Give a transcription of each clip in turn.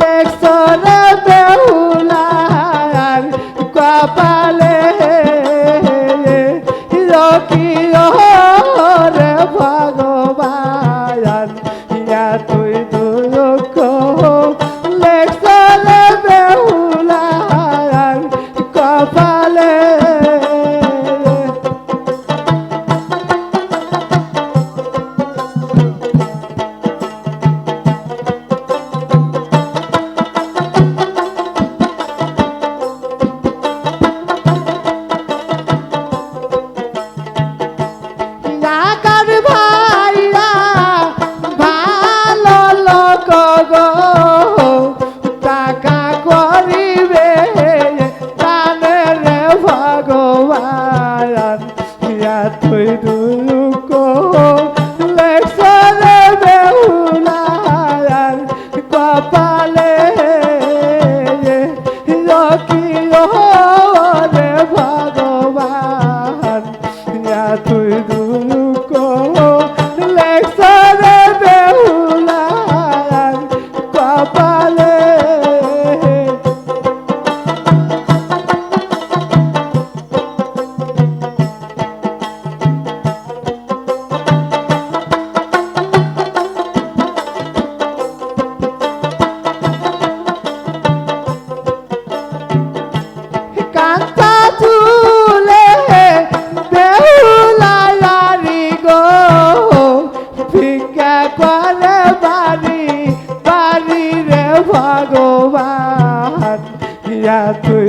লেখসরে তুই চুলে বেহুলারি গো। ভিক্ষা করে বাড়ি বাড়ি রে ভগবান। ইয়া তুই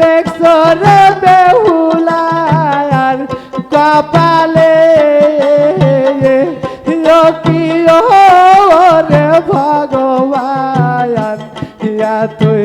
লেখসরে বেহুলার কপালে। রকি রে ভগবান। ইয়া তুই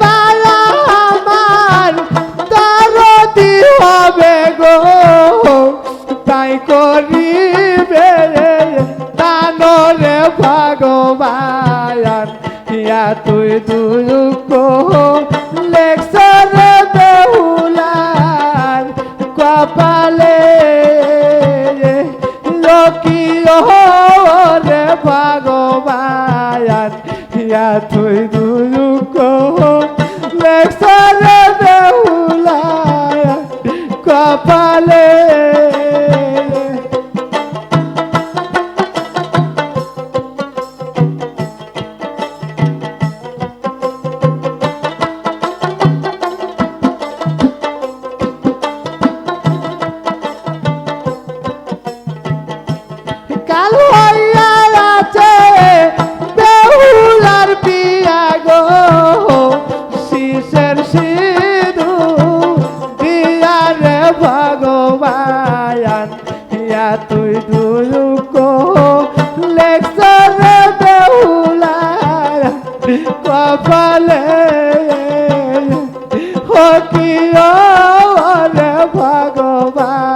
বালা আমার দরদি হবে গো। তাই করিবে দানরে ইয়া তুই দুলুক ভগবান ইয়া তুই দুলুক লেখসরে বেহুলার কপালে। কাল ইয়া তুই দুলুক লেখসরে বেহুলার কপালে। হকিও রে ভগবান।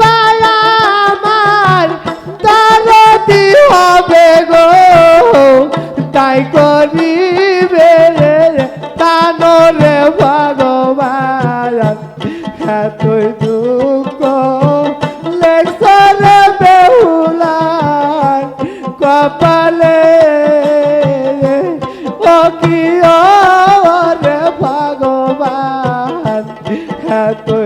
বালা আমার দারতি হবে গো। তাই করিবে তানরে ভগবান। তুই দুঃখ লেখরে বেহুলার কপালে। ও কি রে ভগবান তুই